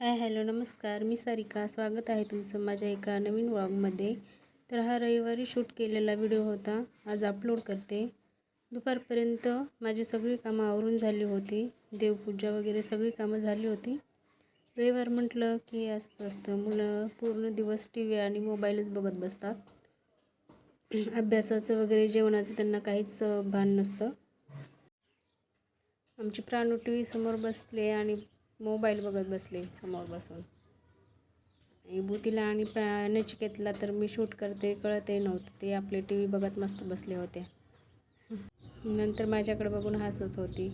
Hi hello नमस्कार. मी सारिका. स्वागत आहे तुमचं माझ्या एका नवीन व्लॉगमध्ये. तर हा रविवारी शूट केलेला व्हिडिओ होता. आज अपलोड करते. दुपारपर्यंत माझी सगळी कामं आवरून झाली होती. देवपूजा वगैरे सगळी कामं झाली होती. रविवार म्हटलं की असंच असतं. मुलं पूर्ण दिवस टी व्ही आणि मोबाईलच बघत बसतात. अभ्यासाचं वगैरे जेवणाचं त्यांना काहीच भान नसतं. आमची प्राणू टी व्ही समोर बसले आणि मोबाईल बघत बसले समोर बसून. आणि भूतीला आणि नचिकेतला तर मी शूट करते कळतही नव्हतं. ते आपले टी व्ही बघत मस्त बसले होते. नंतर माझ्याकडे बघून हसत होती.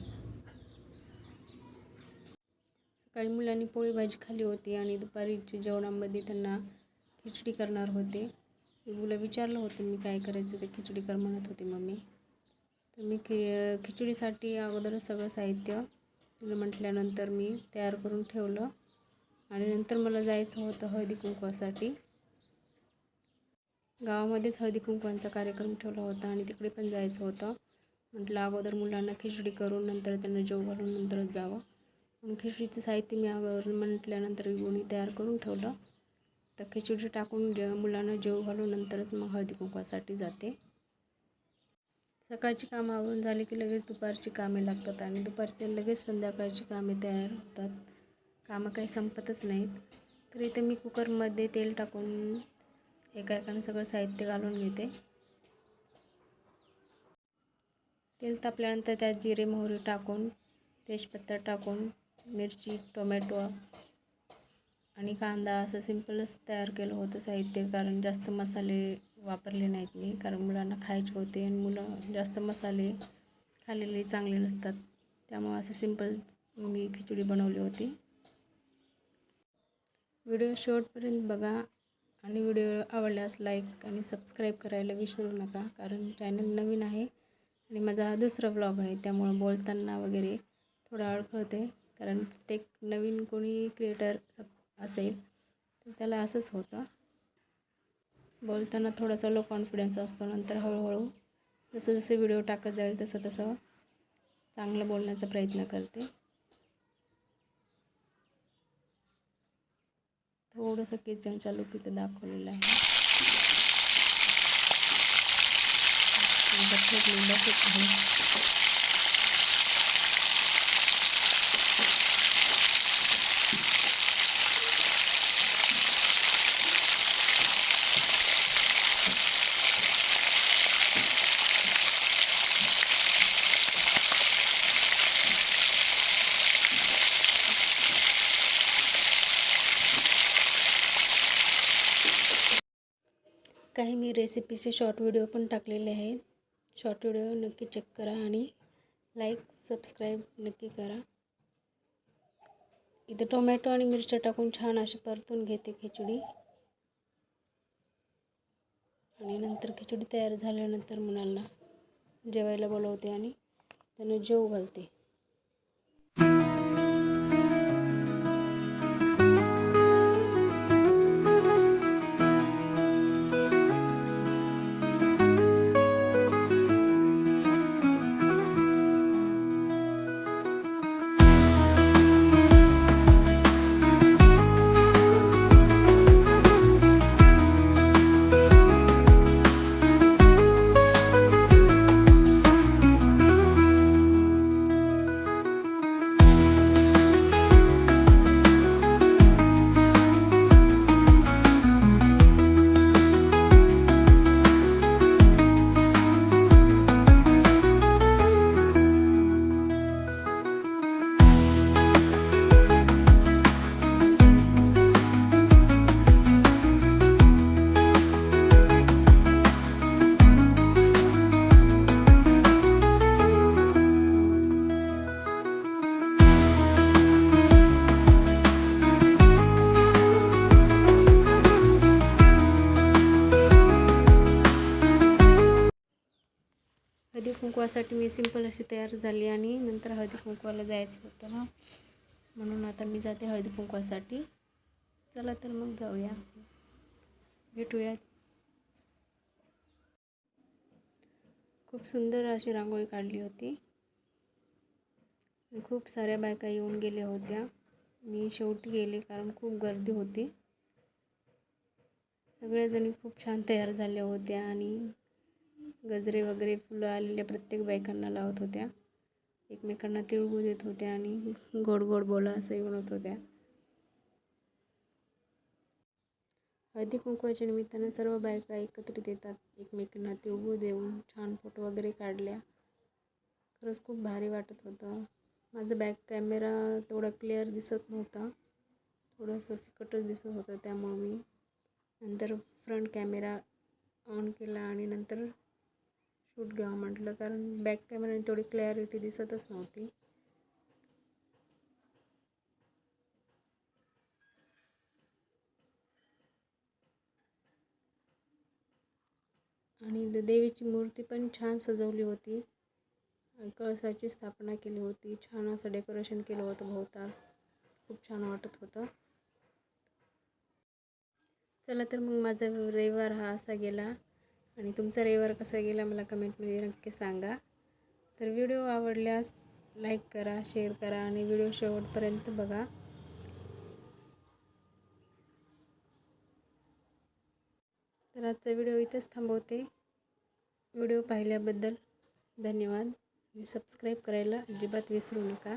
सकाळी मुलांनी पोळी भाजी खाल्ली होती आणि दुपारीच्या जेवणामध्ये त्यांना खिचडी करणार होते. मुलं विचारलं होतं मी काय करायचं ते खिचडी कर म्हणत होती मम्मी. तर मी खि खिचडीसाठी अगोदरच सगळं साहित्य म्हटल्यानंतर मी तयार करून ठेवलं. आणि नंतर मला जायचं होतं हळदी कुंकवासाठी. गावामध्येच हळदी कुंकवांचा कार्यक्रम ठेवला होता आणि तिकडे पण जायचं होतं. म्हटलं अगोदर मुलांना खिचडी करून नंतर त्यांना जेव घालून नंतरच जावं. म्हणून खिचडीचं साहित्य मी अगोदर म्हटल्यानंतर गोणी तयार करून ठेवलं. तर खिचडी टाकून जे मुलांना जेव घालून नंतरच मग हळदी कुंकवासाठी जाते. सकाळची कामं आवरून झाली की लगेच दुपारची कामे लागतात आणि दुपारचे लगेच संध्याकाळची कामे तयार होतात. कामं काही संपतच नाहीत. तर इथे मी कुकरमध्ये तेल टाकून एका एकानं सगळं साहित्य घालून घेते. तेल तापल्यानंतर त्यात जिरे मोहरी टाकून तेजपत्ता टाकून मिरची टोमॅटो आणि कांदा असं सिम्पलच तयार केलं होतं साहित्य कारण जास्त मसाले वापरले नाहीत मी कारण मुलांना खायचे होते आणि मुलं जास्त मसाले खाल्लेले चांगले नसतात. त्यामुळं असं सिंपल मी खिचडी बनवली होती. व्हिडिओ शेवटपर्यंत बघा आणि व्हिडिओ आवडल्यास लाईक आणि सबस्क्राईब करायला विसरू नका कारण चॅनल नवीन आहे आणि माझा हा दुसरा ब्लॉग आहे त्यामुळं बोलताना वगैरे थोडा अडखळते कारण प्रत्येक नवीन कोणी क्रिएटर असेल तर त्याला असंच होतं. बोलताना थोडासा लो कॉन्फिडन्स असतो नंतर हळूहळू जसं जसे व्हिडिओ टाकत जाईल तसं तसं चांगलं बोलण्याचा प्रयत्न करते. थोडंसं किचनच्या लुक इथं दाखवलेलं आहे. आहे. काही मी रेसिपीचे शॉर्ट व्हिडिओ पण टाकलेले आहेत. शॉर्ट व्हिडिओ नक्की चेक करा आणि लाईक सबस्क्राईब नक्की करा. इथे टोमॅटो आणि मिरच्या टाकून छान अशी परतून घेते खिचडी. आणि नंतर खिचडी तयार झाल्यानंतर मुलांना जेवायला बोलवते आणि त्यांना जेव घालते. कुंकवासाठी मी सिंपल अशी तयार झाली आणि नंतर हळदी कुंकवाला जायचं होतं ना. म्हणून आता मी जाते हळदी कुंकवासाठी. चला तर मग जाऊया. भेटूया. खूप सुंदर अशी रांगोळी काढली होती. खूप साऱ्या बायका येऊन गेल्या होत्या. मी शेवटी गेले कारण खूप गर्दी होती. सगळ्याजणी खूप छान तयार झाल्या होत्या आणि गजरे वगैरे फुलं आलेल्या प्रत्येक बायकांना लावत होत्या. एकमेकांना तिळगुळ देत होत्या आणि गोड गोड बोला असंही म्हणत होत्या. हळदी कुंकवाच्या निमित्तानं सर्व बायका एकत्रित येतात. एकमेकांना तिळगुळ देऊन छान फोटो वगैरे काढल्या. खरंच खूप भारी वाटत होतं. माझा बॅक कॅमेरा तेवढा क्लिअर दिसत नव्हता. थोडंसं फिकटच दिसत होतं त्यामुळं मी नंतर फ्रंट कॅमेरा ऑन केला आणि नंतर शूट घ्यावं म्हटलं कारण बॅक कॅमेराने थोडी क्लॅरिटी दिसतच नव्हती. आणि द- देवीची मूर्ती पण छान सजवली होती. कळसाची स्थापना केली होती. छान असं डेकोरेशन केलं होतं भोवताल खूप छान वाटत होतं. चला तर मग माझा रविवार हा असा गेला. आणि तुमचा रविवार कसा गेला मला कमेंटमध्ये नक्की सांगा. तर व्हिडिओ आवडल्यास लाईक करा शेअर करा आणि व्हिडिओ शेवटपर्यंत बघा. तर आजचा व्हिडिओ इथंच थांबवते. व्हिडिओ पाहिल्याबद्दल धन्यवाद. आणि सबस्क्राईब करायला अजिबात विसरू नका.